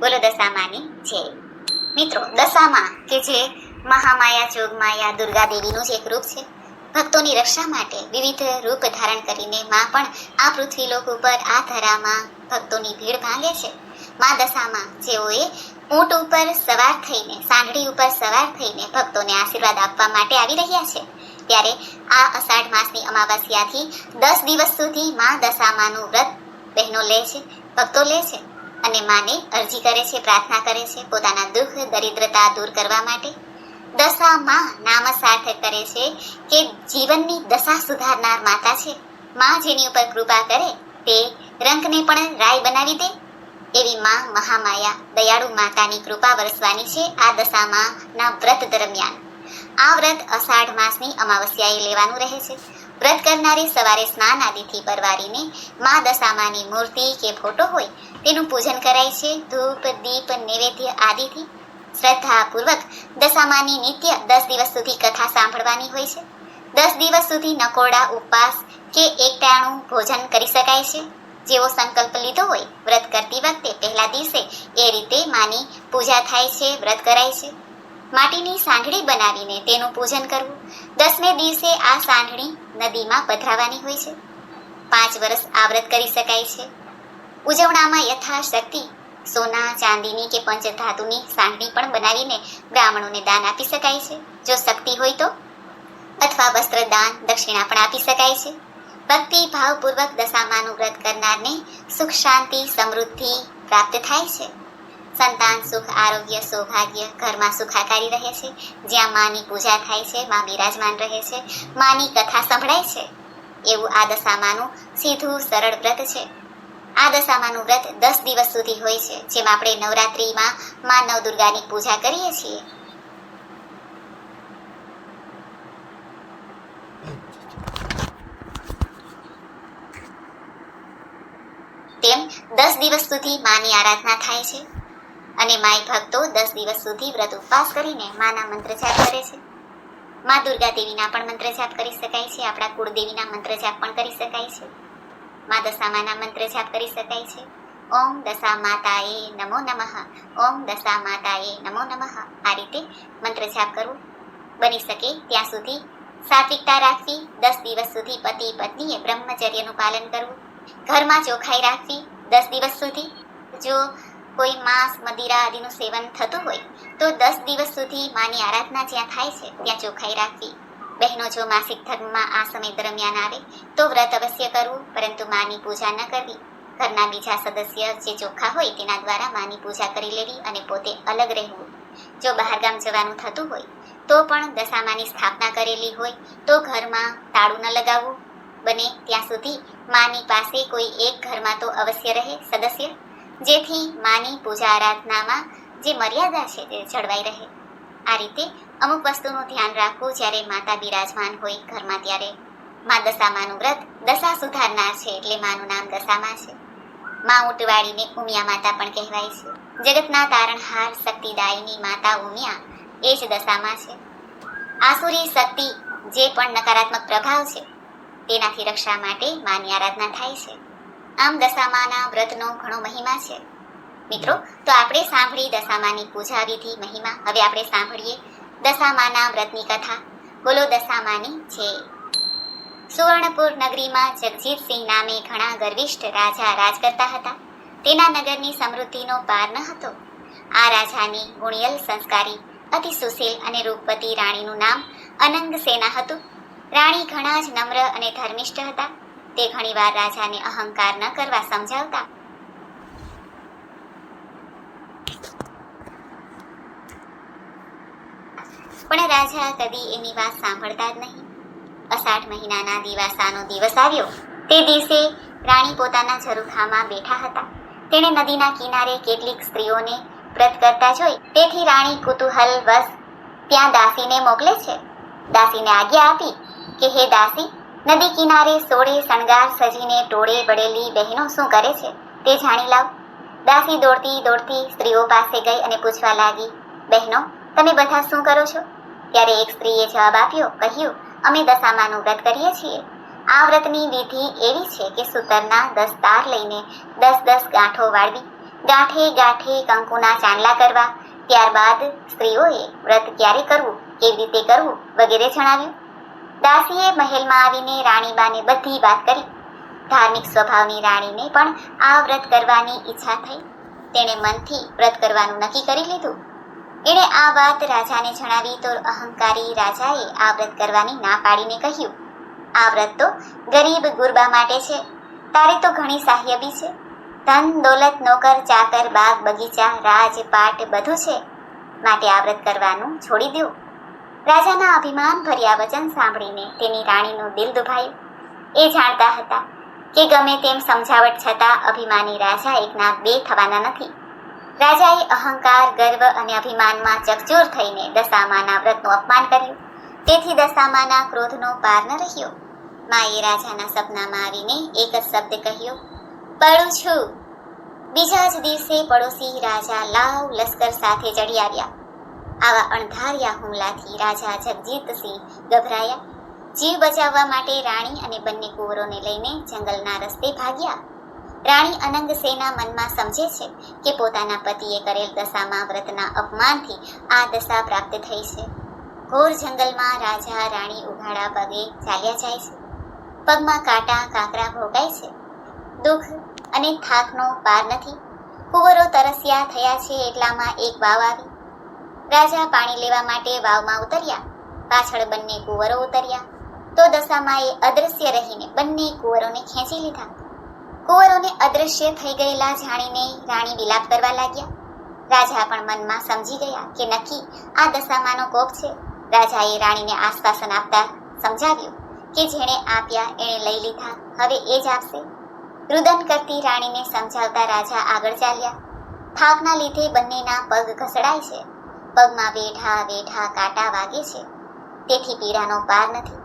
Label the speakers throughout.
Speaker 1: બોલો દશામાની જય મિત્રો, દશામાં કે જે મહામાયા જોગમાયા દુર્ગા દેવીનું જ એક રૂપ છે, ભક્તોની રક્ષા માટે વિવિધ રૂપ ધારણ કરીને માં પણ આ પૃથ્વીલોક ઉપર આ ધરામાં ભક્તોની ભીડ ભાંગે છે. માં દશામાં જેઓએ ઊંટ ઉપર સવાર થઈને સાંઢળી ઉપર સવાર થઈને ભક્તોને આશીર્વાદ આપવા માટે આવી રહ્યા છે, ત્યારે આ અષાઢ માસની અમાવાસ્યાથી દસ દિવસ સુધી માં દશામાનું વ્રત બહેનો લે છે, ભક્તો લે છે. અને માને અરજી કરે છે, પ્રાર્થના કરે છે પોતાના દુઃખ, દરિદ્રતા દૂર કરવા માટે. દશામાં નામ સાર્થક કરે છે કે જીવનની દશા સુધારનાર માતા છે. માં જેની ઉપર કૃપા કરે તે રંગને પણ રાય બનાવી દે. એવી માં મહામાયા દયાળુ માતાની કૃપા વરસવાની છે આ દશામાં ના વ્રત દરમિયાન. આ વ્રત અષાઢ માસની અમાવસ્યાએ લેવાનું રહે છે. વ્રત કરનારી સવારે સ્નાન આદિથી પરવારીને મા દશામાની મૂર્તિ કે ફોટો હોય, તેનું પૂજન કરાય છે. ધૂપ, દીપ, નૈવેદ્ય આદિથી શ્રદ્ધાપૂર્વક દશામાની નિત્ય દસ દિવસ સુધી કથા સાંભળવાની હોય છે. દસ દિવસ સુધી નકોડા, ઉપવાસ કે એકટાણું ભોજન કરી શકાય છે. જેવો સંકલ્પ લીધો હોય, વ્રત કરતી વખતે પહેલા દિવસે એ રીતે માની પૂજા થાય છે, વ્રત કરાય છે. માટીની સાંઢળી બનાવીને તેનું પૂજન કરવું. દસમે દિવસે આ સાંઢળી નદીમાં પધરાવાની હોય છે. પાંચ વર્ષ આવ્રત કરી શકાય છે. ઉજવણામાં યથાશક્તિ, સોના, ચાંદીની કે પંચધાતુની સાંઢળી પણ બનાવીને બ્રાહ્મણોને દાન આપી શકાય છે. જો શક્તિ હોય તો. અથવા વસ્ત્ર દાન દક્ષિણા પણ આપી શકાય છે. ભક્તિ ભાવપૂર્વક દશામાનું વ્રત કરનારને સુખ, શાંતિ, સમૃદ્ધિ પ્રાપ્ત થાય છે. સંતાન, સુખ, આરોગ્ય, સૌભાગ્ય ઘરમાં સુખાકારી રહે છે. જ્યાં માની પૂજા થાય છે, માં બિરાજમાન રહે છે, માની કથા સંભળાય છે. એવું આ દશામાનું સીધું સરળ વ્રત છે. આ દશામાનું વ્રત દસ દિવસ સુધી હોય છે, જેમ આપણે નવરાત્રિમાં માં નવદુર્ગાની પૂજા કરીએ છીએ. તેમ દસ દિવસ સુધી માની આરાધના થાય છે. અને માય ભક્તો દસ દિવસ સુધી વ્રત ઉપવાસ કરીને માના મંત્ર જાપ કરે છે. મા દુર્ગા દેવીના પણ મંત્ર જાપ કરી શકાય છે, આપણા કુળદેવીના મંત્ર જાપ પણ કરી શકાય છે. મા દશામાના મંત્ર જાપ કરી શકાય છે. ઓમ દશા માતાએ નમો નમઃ, ઓમ દશા માતાએ નમો નમઃ. આ રીતે મંત્ર જાપ કરવું બની શકે ત્યાં સુધી સાત્વિકતા રાખવી, દસ દિવસ સુધી પતિ પત્નીએ બ્રહ્મચર્યનું પાલન કરવું, ઘરમાં ચોખાઈ રાખવી, દસ દિવસ સુધી જો કોઈ માંસ, મદિરા આદિનું સેવન થતું હોય, તો દસ દિવસ સુધી માની આરાધના જ્યાં થાય છે, ત્યાં ચોખાઈ રાખવી બહેનો જો માસિક ધર્મમાં આ સમય દરમિયાન આવે, તો વ્રત અવશ્ય કરવું, પરંતુ માની પૂજા ન કરવી. ઘરના બીજા સદસ્ય જે ચોખ્ખા હોય તેના દ્વારા માની પૂજા કરી લેવી અને પોતે અલગ રહેવું. જો બહારગામ જવાનું થતું હોય, તો પણ દશામાની સ્થાપના કરેલી હોય, તો ઘરમાં તાળું ન લગાવવું. બને ત્યાં સુધી માની પાસે કોઈ એક ઘરમાં તો અવશ્ય રહે, સદસ્ય. જેથી માની પૂજા આરાધનામાં જે મર્યાદા છે તે જળવાઈ રહે. આ રીતે અમુક વસ્તુનું ધ્યાન રાખવું જ્યારે માતા બિરાજમાન હોય ઘરમાં ત્યારે. મા દશામાનું વ્રત દશા સુધારનાર છે એટલે માનું નામ દશામાં છે. મા ઊંટવાળીને ઉમિયા માતા પણ કહેવાય છે. જગતના તારણહાર શક્તિદાયીની માતા ઉમિયા એ જ દશામાં છે. આસુરી શક્તિ જે પણ નકારાત્મક પ્રભાવ છે તેનાથી રક્ષા માટે માની આરાધના થાય છે. આમ દશામાના વ્રતનો ઘણો મહિમા છે. મિત્રો, તો આપણે સાંભળી દશામાની પૂજા વિધિ મહિમા. હવે આપણે સાંભળીએ દશામાના વ્રતની કથા. બોલો દશામાની છે સુવર્ણપુર નગરીમાં જગજીતસિંહ નામે ઘણા ગર્વિષ્ઠ રાજા રાજ કરતા હતા. તેના નગરની સમૃદ્ધિનો પાર ન હતો. આ રાજાની ગુણિયલ સંસ્કારી, અતિ સુશીલ અને રૂપવતી રાણીનું નામ અનંગ સેના હતું. રાણી ઘણા જ નમ્ર અને ધર્મિષ્ઠ હતા. તે ઘણીવાર રાજાને અહંકાર ન કરવા સમજાવતા. પણ રાજા કદી એની વાત સાંભળતા જ નહીં. અષાઢ મહિનાના દિવાસાનો દિવસ આવ્યો. તે દિવસે રાણી પોતાના ઝરૂખામાં બેઠા હતા. તેણે નદીના કિનારે કેટલીક સ્ત્રીઓને વ્રત કરતા જોઈ. તેથી રાણી કુતૂહલ વશ ત્યાં દાસીને મોકલે છે. દાસીને આજ્ઞા આપી કે, હે દાસી નદી કિનારે સોળે શણગાર સજીને ટોળે વળેલી બહેનો શું કરે છે તે જાણી લાવ. દાસી દોડતી દોડતી સ્ત્રીઓ પાસે ગઈ અને પૂછવા લાગી, બહેનો, તમે બધા શું કરો છો? ત્યારે એક સ્ત્રીએ જવાબ આપ્યો, કહ્યું, અમે દશામાનું વ્રત કરીએ છીએ. આ વ્રતની વિધિ એવી છે કે સૂતરના દસ તાર લઈને દસ દસ ગાંઠો વાળવી, ગાંઠે ગાંઠે કંકુના ચાંદલા કરવા. ત્યારબાદ સ્ત્રીઓએ વ્રત ક્યારે કરવું, કેવી રીતે કરવું વગેરે જણાવ્યું. દાસીએ મહેલમાં આવીને રાણીબાને બધી વાત કરી. ધાર્મિક સ્વભાવની રાણીને પણ આ વ્રત કરવાની ઈચ્છા થઈ. તેણે મનથી વ્રત કરવાનું નક્કી કરી લીધું. એણે આ વાત રાજાને જણાવી તો અહંકારી રાજાએ આ વ્રત કરવાની ના પાડીને કહ્યું, આ વ્રત તો ગરીબ ગુરબા માટે છે. તારે તો ઘણી સાહ્યબી છે. ધન, દોલત, નોકર, ચાકર, બાગ, બગીચા, રાજપાટ બધું છે. માટે આ વ્રત કરવાનું છોડી દો રાજાના અભિમાન ભર્યા વચન સાંભળીને તેની રાણીનું દિલ દુભાયું. એ જાણતા હતા કે ગમે તેમ સમજાવટ છતાં અભિમાની રાજા એકના બે થવાના નથી. રાજાએ અહંકાર, ગર્વ અને અભિમાનમાં ચકચોર થઈને દશામાના વ્રતનું અપમાન કર્યું. તેથી દશામાના ક્રોધનો પાર ન રહ્યો. માએ રાજાના સપનામાં આવીને એક જ શબ્દ કહ્યો, પડું છું. બીજા જ દિવસે પડોશી રાજા લાવ લશ્કર સાથે ચડી આવ્યા. આવા અણધાર્યા હુમલાથી રાજા જગજીતસિંહ ગભરાયા. જીવ બચાવવા માટે રાણી અને બંને કુંવરોને લઈને જંગલના રસ્તે ભાગ્યા. રાણી અનંગ સેના મનમાં સમજે છે કે પોતાના પતિએ કરેલ દશામાં વ્રતના અપમાનથી આ દશા પ્રાપ્ત થઈ છે. ઘોર જંગલમાં રાજા રાણી ઉઘાડા પગે ચાલ્યા જાય છે. પગમાં કાંટા, કાંકરા ભોગાય છે. દુઃખ અને થાકનો પાર નથી. કુંવરો તરસ્યા થયા છે એટલામાં એક વાવ આવી. રાજા પાણી લેવા માટે વાવમાં ઉતર્યા. પાછળ બંને કુંવરો ઉતર્યા. તો દશામાએ અદૃશ્ય રહીને બંને કુંવરોને ખેંચી લીધા. કુંવરોને અદૃશ્ય થઈ ગયેલા જાણીને રાણી વિલાપ કરવા લાગ્યા. રાજા પણ મનમાં સમજી ગયા કે નક્કી આ દશામાનો કોપ છે. રાજાએ રાણીને આશ્વાસન આપતા સમજાવ્યું કે જેણે આપ્યા એણે લઈ લીધા, હવે એ જ આપશે. રુદન કરતી રાણીને સમજાવતા રાજા આગળ ચાલ્યા. થાકના લીધે બંનેના પગ ઘસડાય છે. પગમાં વેઠા વેઠા કાંટા વાગે છે. તેથી પીડાનો પાર નથી.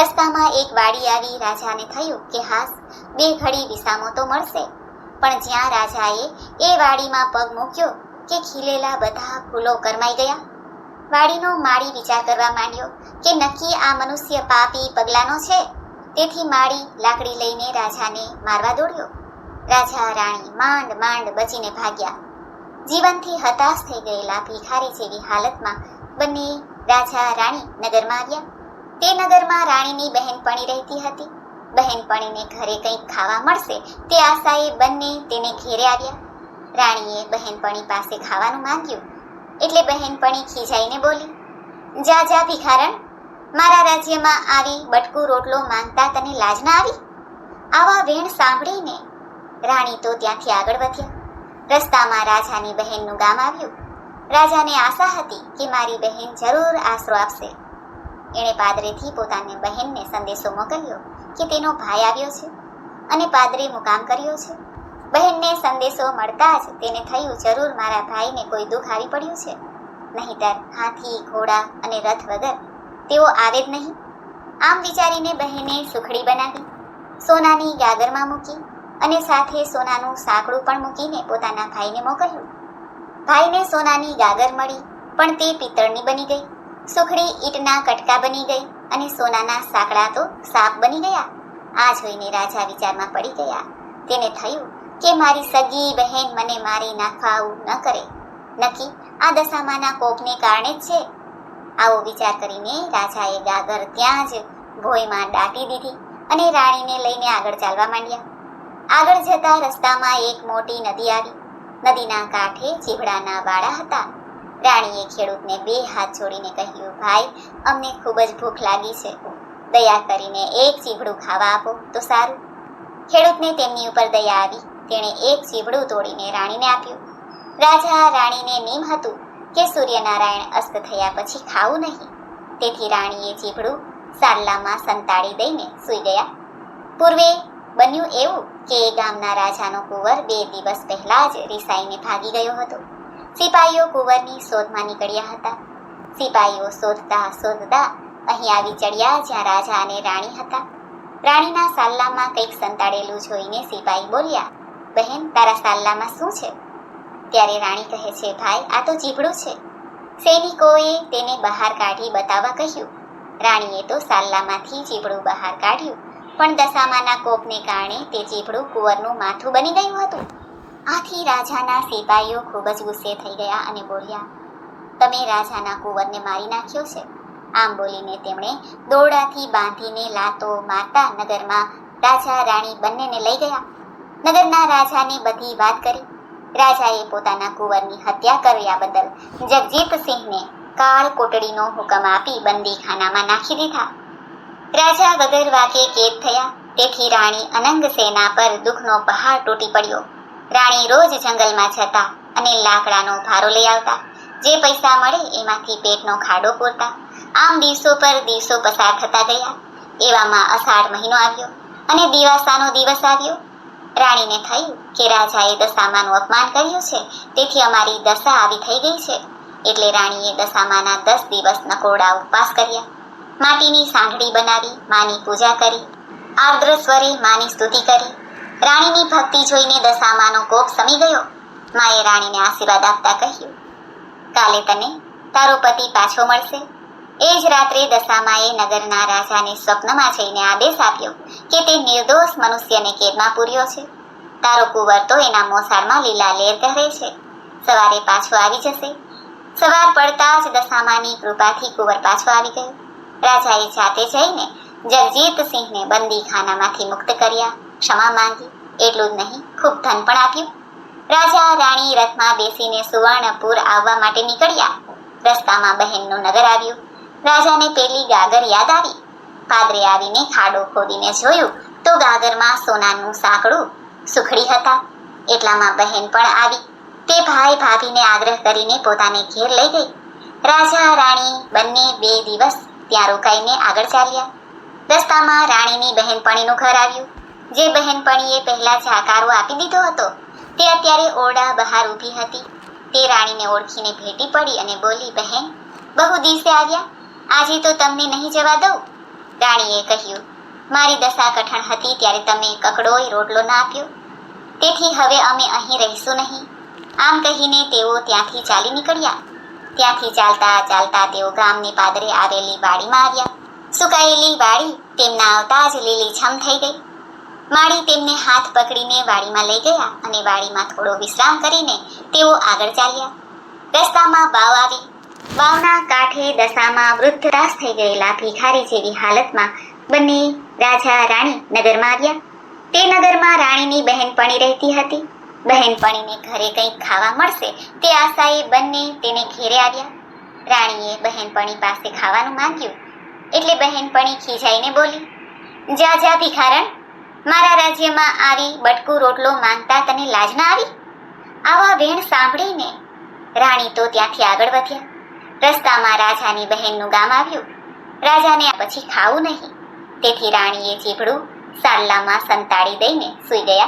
Speaker 1: રસ્તામાં એક વાડી આવી રાજાને થયું કે હાસ, બે ઘડી વિસામો તો મળશે. પણ જ્યાં રાજાએ એ વાડીમાં પગ મૂક્યો કે ખીલેલા બધા ફૂલો કરમાઈ ગયા. વાડીનો માળી વિચાર કરવા માંડ્યો કે નક્કી આ મનુષ્ય પાપી પગલાનો છે. તેથી માળી લાકડી લઈને રાજાને મારવા દોડ્યો. રાજા રાણી માંડ માંડ બચીને ભાગ્યા. જીવનથી હતાશ થઈ ગયેલા ભિખારી જેવી હાલતમાં બંને રાજા રાણી નગરમાં આવ્યા. તે નગરમાં રાણીની બહેનપણી રહેતી હતી. બહેનપણીને ઘરે કંઈક ખાવા મળશે તે આશાએ બંને તેને ઘેરે આવ્યા. રાણીએ બહેનપણી પાસે ખાવાનું માંગ્યું. એટલે બહેનપણી ખીજાઈને બોલી, જા જા, ભિખારણ. મારા રાજ્યમાં આવી બટકું રોટલો માંગતા તને લાજ ના આવી? આવા વેણ સાંભળીને. રાણી તો ત્યાંથી આગળ વધ્યા. રસ્તામાં રાજાની બહેનનું ગામ આવ્યું. રાજાને આશા હતી કે મારી બહેન જરૂર આશરો આપશે. એણે પાદરેથી પોતાની બહેનને સંદેશો મોકલ્યો કે તેનો ભાઈ આવ્યો છે અને પાદરે મુકામ કર્યો છે. બહેનને સંદેશો મળતા જ તેને થયું, જરૂર મારા ભાઈને કોઈ દુઃખ આવી પડ્યું છે. નહીતર હાથી, ઘોડા અને રથ વગર તેઓ આવે જ નહીં. આમ વિચારીને બહેને સુખડી બનાવી, સોનાની ગાગરમાં મૂકી અને સાથે સોનાનું સાંકડું પણ મૂકીને પોતાના ભાઈને મોકલ્યું. ભાઈને સોનાની ગાગર મળી, પણ તે પિત્તળની બની ગઈ. સુખડી ઈંટના કટકા બની ગઈ અને સોનાના સાંકડા તો સાપ બની ગયા. આ જોઈને રાજા વિચારમાં પડી ગયા. તેને થયું કે મારી સગી બહેન મને મારી નાખવા આવું ન કરે. નક્કી આ દશામાના કોપને કારણે જ છે. આવો વિચાર કરીને રાજાએ ગાગર ત્યાં જ ભોયમાં દાટી દીધી અને રાણીને લઈને આગળ ચાલવા માંડ્યા. આગળ જતા રસ્તામાં એક મોટી નદી આવી. નદીના કાંઠે ચીભડાના વાડા હતા. રાણીએ ખેડૂતને બે હાથ જોડીને કહ્યું, ભાઈ, અમને ખૂબ જ ભૂખ લાગી છે. દયા કરીને એક ચીભડું ખાવા આપો, તો સારું. ખેડૂતને તેમની ઉપર દયા આવી. તેણે એક ચીભડું તોડીને રાણીને આપ્યું. રાજા રાણીને નિમ હતું કે સૂર્યનારાયણ અસ્ત થયા પછી ખાવું નહીં. તેથી રાણીએ ચીભડું સારલામાં સંતાડી દઈને સૂઈ ગયા. પૂર્વે બન્યું એવું કે ગામના રાજાનો કુંવર બે દિવસ પહેલા જ રિસાઈને ભાગી ગયો હતો. સિપાહીઓ કુંવરની શોધમાં નીકળ્યા હતા. સિપાહીઓ શોધતા શોધતા અહીં આવી ચડ્યા જ્યાં રાજા અને રાણી હતા. રાણીના સાલ્લામાં કંઈક સંતાડેલું જોઈને સિપાહી બોલ્યા, બહેન, તારા સાલ્લામાં શું છે? ત્યારે રાણી કહે છે, ભાઈ, આ તો જીભડું છે. સૈનિકોએ તેને બહાર કાઢી બતાવવા કહ્યું. રાણીએ તો સાલ્લામાંથી જીભડું બહાર કાઢ્યું. પણ દશામાના કોપને કારણે તે ચીભડું કુંવરનું માથું બની ગયું હતું. આથી રાજાના સિપાહીઓ ખૂબ જ ગુસ્સે થઈ ગયા અને બોલ્યા, તમે રાજાના કુંવરને મારી નાખ્યો છે. આમ બોલીને તેમણે દોરડાથી બાંધીને લાતો મારતા નગરમાં રાજા, રાણી બંનેને લઈ ગયા. નગરના રાજાને બધી વાત કરી. રાજાએ પોતાના કુંવરની હત્યા કર્યા બદલ જગજીતસિંહને કાળ કોટડીનો હુકમ આપી બંદીખાનામાં નાખી દીધા. રાજા વગર વાકે કેદ થયા. તેથી રાણી અનંગ સેના પર દુઃખનો પહાડ તૂટી પડ્યો. રાણી રોજ જંગલમાં જતા અને લાકડાનો ભારો લઈ આવતા. જે પૈસા મળે એમાંથી પેટનો ખાડો પૂરતા આમ દિવસો પર દિવસો પસાર થતા ગયા. એવામાં અષાઢ મહિનો આવ્યો અને દિવાસાનો દિવસ આવ્યો. રાણીને થયું કે રાજાએ દશામાનું અપમાન કર્યું છે. તેથી અમારી દશા આવી થઈ ગઈ છે. એટલે રાણીએ દશામાના દસ દિવસ નકોરડા ઉપવાસ કર્યા. માટીની સાંઠડી બનાવી, માની પૂજા કરી. આર્દ્ર સ્વરે માની સ્તુતિ કરી. રાણીની ભક્તિ જોઈને દશામાનો કોપ સમી ગયો. માએ રાણીને આશીર્વાદ આપતા કહ્યું, કાલે તને તારો પતિ પાછો મળશે. એ જ રાત્રે દશામાએ નગરના રાજાને સ્વપ્નમાં જઈને આદેશ આપ્યો કે તે નિર્દોષ મનુષ્યને કેદમાં પૂર્યો છે. તારો કુંવર તો એના મોસાળમાં લીલા લેર કહે છે. સવારે પાછો આવી જશે. સવાર પડતા જ દશામાની કૃપાથી કુંવર પાછો આવી ગયો. રાજાએ જાતે જઈને જગજીતસિંહને બંદીખાનામાંથી મુક્ત કર્યા. ક્ષમા માંગી, એટલું જ નહીં, ખૂબ ધન પણ આપ્યું. રાજા રાણી રથમાં બેસીને સુવર્ણપુર આવવા માટે નીકળ્યા. રસ્તામાં બહેનનું નગર આવ્યું. રાજાને પેલી ગાગર યાદ આવી. પાદરે આવીને ખાડો ખોદીને જોયું તો ગાગરમાં સોનાનું સાંકડું સુખડી હતા. એટલામાં બહેન પણ આવી. તે ભાઈ ભાભીને આગ્રહ કરીને પોતાને ઘેર લઈ ગઈ. રાજા રાણી બંને બે દિવસ ત્યાં રોકાઈને આગળ ચાલ્યા. રસ્તામાં રાણીની બહેનપણીનું ઘર આવ્યું. જે બહેનપણીએ પહેલા જાકારો આપી દીધો હતો, તે અત્યારે ઓરડા બહાર ઊભી હતી. તે રાણીને ઓળખીને ભેટી પડી અને બોલી, બહેન, બહુ દિવસે આવ્યા. આજે તો તમને નહીં જવા દઉં. રાણીએ કહ્યું, મારી દશા કઠણ હતી ત્યારે તમે કકડોય રોટલો ના આપ્યો. તેથી હવે અમે અહીં રહીશું નહીં. આમ કહીને તેઓ ત્યાંથી ચાલી નીકળ્યા. ત્યાંથી ચાલતા ચાલતા તેઓ ગામની પાદરે આવેલી વાડીમાં આવ્યા. સુકાયેલી વાડી તેમના આવતા જ લીલીછમ થઈ ગઈ. માળી તેમને હાથ પકડીને વાડીમાં લઈ ગયા અને વાડીમાં થોડો વિશ્રામ કરીને તેઓ આગળ ચાલ્યા. રસ્તામાં વાવ આવી. વાવના કાંઠે દશામાં વૃદ્ધરાસ થઈ ગયેલા ભિખારી જેવી હાલતમાં બંને રાજા રાણી નગરમાં આવ્યા. તે નગરમાં રાણીની બહેનપણી રહેતી હતી. બહેનપણીને ઘરે કંઈક ખાવા મળશે તે આશાએ બંને તેને ઘેરે આવ્યા. રાણીએ બહેનપણી પાસે ખાવાનું માંગ્યું. એટલે બહેનપણી ખીજાઈને બોલી, જા જા, ભિખારણ. મારા રાજ્યમાં આવી બટકું રોટલો માંગતા તને લાજ ના આવી? આવા વેણ સાંભળીને. રાણી તો ત્યાંથી આગળ વધ્યા. રસ્તામાં રાજાની બહેનનું ગામ આવ્યું. રાજાને આ પછી ખાવું નહીં. તેથી રાણીએ જીભડું સાલ્લામાં સંતાડી દઈને સૂઈ ગયા.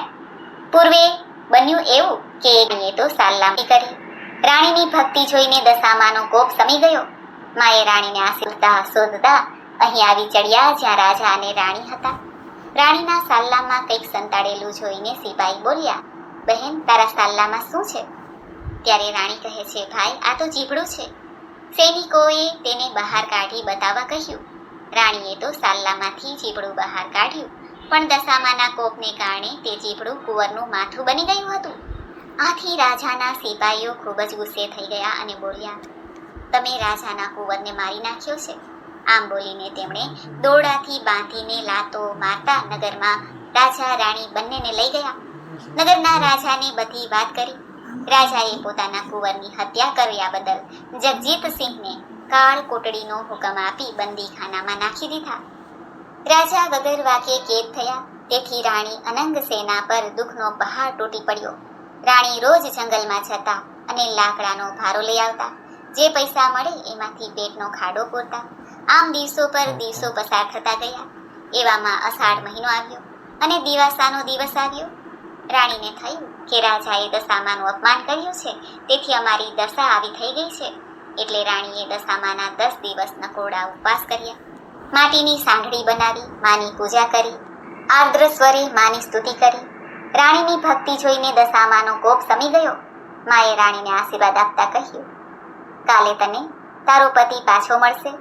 Speaker 1: પૂર્વે બન્યું એવું કે એ તો સાલ્લામી કરી. રાણીની ભક્તિ જોઈને દશામાનો કોપ સમી ગયો. માએ રાણીને આશીર્વતા શોધતા અહીં આવી ચડ્યા જ્યાં રાજા અને રાણી હતા. રાણીના સાલ્લામાં કંઈક સંતાડેલું જોઈને સિપાઈ બોલ્યા, બહેન, તારા સાલ્લામાં શું છે? ત્યારે રાણી કહે છે, ભાઈ, આ તો જીભડું છે. સૈનિકોએ તેને બહાર કાઢી બતાવવા કહ્યું. રાણીએ તો સાલ્લામાંથી જીભડું બહાર કાઢ્યું. પણ દશામાના કોપને કારણે તે જીભડું કુંવરનું માથું બની ગયું હતું. આથી રાજાના સિપાહીઓ ખૂબ જ ગુસ્સે થઈ ગયા અને બોલ્યા, તમે રાજાના કુંવરને મારી નાખ્યો છે. આમ બોલીને તેમણે દોરડાથી બાંધીને લાતો મારતા નગરમાં રાજા રાણી બંનેને લઈ ગયા. નગરના રાજાને બધી વાત કરી. રાજાએ પોતાના કુંવરની હત્યા કર્યા બદલ જગજીતસિંહને કાળ કોટડીનો હુકમ આપી બંદીખાનામાં નાખી દીધા. રાજા વગર વાકે કેદ થયા. તેથી રાણી અનંગ સેના પર દુઃખનો પહાડ તૂટી પડ્યો. રાણી રોજ જંગલમાં જતા અને લાકડાનો ભારો લઈ આવતા. જે પૈસા મળે એમાંથી પેટનો ખાડો પૂરતા. આમ દિવસો પર દિવસો પસાર થતા ગયા. એવામાં અષાઢ મહિનો આવ્યો અને દિવાસાનો દિવસ આવ્યો. રાણીને થયું કે રાજાએ દશામાનું અપમાન કર્યું છે. તેથી અમારી દશા આવી થઈ ગઈ છે. એટલે રાણીએ દશામાના દસ દિવસ નકોરડા ઉપવાસ કર્યા. માટીની સાંગડી બનાવી, માની પૂજા કરી. આર્દ્ર સ્વરે માની સ્તુતિ કરી. રાણીની ભક્તિ જોઈને દશામાનો કોપ સમી ગયો. માએ રાણીને આશીર્વાદ આપતા કહ્યું, કાલે તને તારો પતિ પાછો મળશે.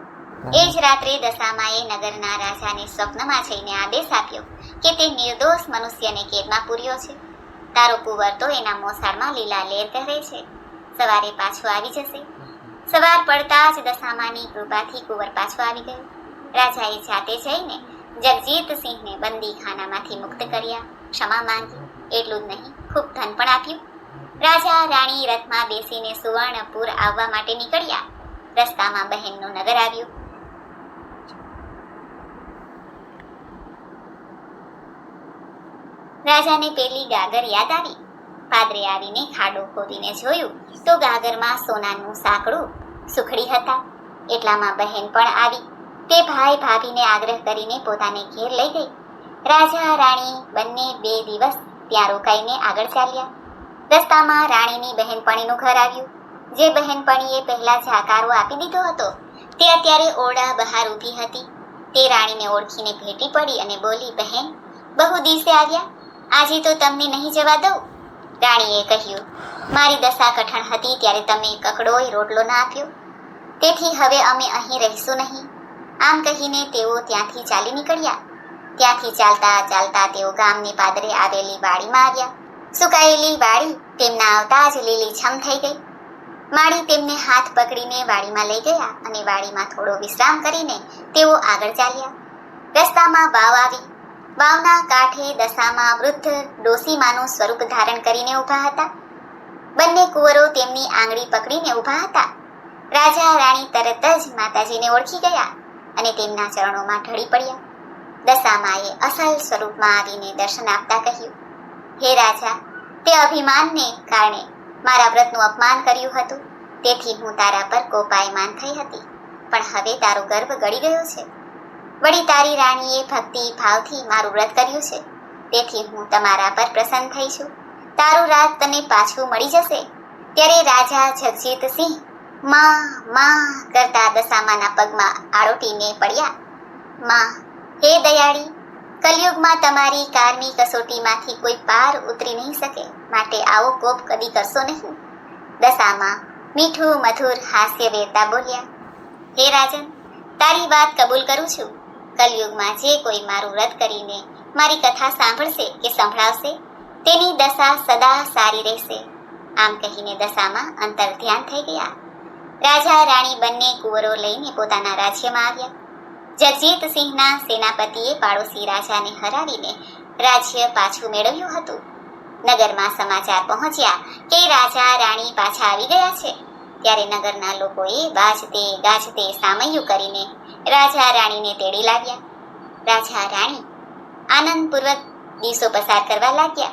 Speaker 1: એ જ રાત્રે દશામાએ નગરના રાજાને સ્વપ્નમાં જઈને આદેશ આપ્યો કે તે નિર્દોષ મનુષ્યને કેદમાં પૂર્યો છે. તારો કુંવર તો એના મોસાળમાં લીલા લેર કરે છે. સવારે પાછો આવી જશે. સવાર પડતા જ દશામાની કૃપાથી કુંવર પાછો આવી ગયો. રાજાએ જાતે જઈને જગજીતસિંહને બંદીખાનામાંથી મુક્ત કર્યા. ક્ષમા માંગી, એટલું જ નહીં, ખૂબ ધન પણ આપ્યું. રાજા રાણી રથમાં બેસીને સુવર્ણપુર આવવા માટે નીકળ્યા. રસ્તામાં બહેનનું નગર આવ્યું. રાજાને પેલી ગાગર યાદ આવી. પાદરે આવીને ખાડો ખોદીને જોયું તો ગાગરમાં સોનાનું સાંકડું સુખડી હતા. એટલામાં બહેન પણ આવી. તે ભાઈ ભાભીને આગ્રહ કરીને પોતાને ઘેર લઈ ગઈ. રાજા, રાણી બંને બે દિવસ ત્યાં રોકાઈને આગળ ચાલ્યા. રસ્તામાં રાણીની બહેનપણીનું ઘર આવ્યું. જે બહેનપણીએ પહેલા જાકારો આપી દીધો હતો, તે અત્યારે ઓરડા બહાર ઊભી હતી. તે રાણીને ઓળખીને ભેટી પડી અને બોલી, બહેન, બહુ દિવસે આવ્યા. આજે તો તમને નહીં જવા દઉં. રાણીએ કહ્યું, મારી દશા કઠણ હતી ત્યારે તમે કકડોય રોટલો ના આપ્યો. તેથી હવે અમે અહીં રહીશું નહીં. આમ કહીને તેઓ ત્યાંથી ચાલી નીકળ્યા. ત્યાંથી ચાલતા ચાલતા તેઓ ગામની પાદરે આવેલી વાડીમાં આવ્યા. સુકાયેલી વાડી તેમના આવતા જ લીલીછમ થઈ ગઈ. માળી તેમને હાથ પકડીને વાડીમાં લઈ ગયા અને વાડીમાં થોડો વિશ્રામ કરીને તેઓ આગળ ચાલ્યા. રસ્તામાં વાવ આવી. વાવના કાંઠે દશામાં વૃદ્ધ ડોસીમાનું સ્વરૂપ ધારણ કરીને ઊભા હતા. બંને કુંવરો તેમની આંગળી પકડીને ઊભા હતા. રાજા રાણી તરત જ માતાજીને ઓળખી ગયા. અને તેમના ચરણોમાં ઢળી પડ્યા. દશામાએ અસલ સ્વરૂપમાં આવીને દર્શન આપતા કહ્યું, હે રાજા, તે અભિમાનને કારણે મારા વ્રતનું અપમાન કર્યું હતું. તેથી હું તારા પર કોપાયમાન થઈ હતી. પણ હવે તારો ગર્વ ગળી ગયો છે. વળી તારી રાણીએ ભક્તિ ભાવથી મારું વ્રત કર્યું છે. તેથી હું તમારા પર પ્રસન્ન થઈ છું. તારું રાત તને પાછું મળી જશે. ત્યારે રાજા જગજીતસિંહ માં માં કરતા દશામાના પગમાં આરોટીને પડ્યા. માં, હે દયાળી, કલયુગમાં તમારી કારની કસોટીમાંથી કોઈ પાર ઉતરી નહીં શકે, માટે આવો કોપ કદી કરશો નહીં. દશામાં મીઠું મધુર હાસ્ય વેરતા બોલ્યા, હે રાજન, તારી વાત કબૂલ કરું છું. કલયુગમાં જે કોઈ મારું વ્રત કરીને મારી કથા સાંભળશે કે સંભળાવશે, તેની દશા સદા સારી રહેશે. આમ કહીને દશામાં અંતર ધ્યાન થઈ ગયા. રાજા રાણી બંને કુંવરો લઈને પોતાના રાજ્યમાં આવ્યા. જગજીતસિંહના સેનાપતિએ પાડોશી રાજાને હરાવીને રાજ્ય પાછું મેળવ્યું હતું. નગરમાં સમાચાર પહોંચ્યા કે રાજા રાણી પાછા આવી ગયા છે. ત્યારે નગરના લોકોએ બાજતે ગાજતે સામૈયું કરીને રાજા રાણીને તેડી લાવ્યા રાજા રાણી આનંદપૂર્વક દિવસો પસાર કરવા લાગ્યા.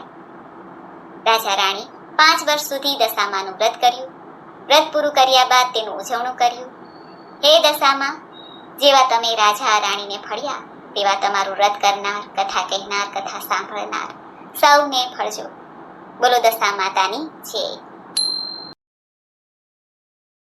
Speaker 1: રાજા રાણી પાંચ વર્ષ સુધી દશામાનું વ્રત કર્યું. વ્રત પૂરું કર્યા બાદ તેનું ઉજવણું કર્યું. હે દશામાં, જેવા તમે રાજા રાણીને ફળ્યા, તેવા તમારું વ્રત કરનાર, કથા કહેનાર, કથા સાંભળનાર સૌને ફળજો. બોલો દશા માતાની જય.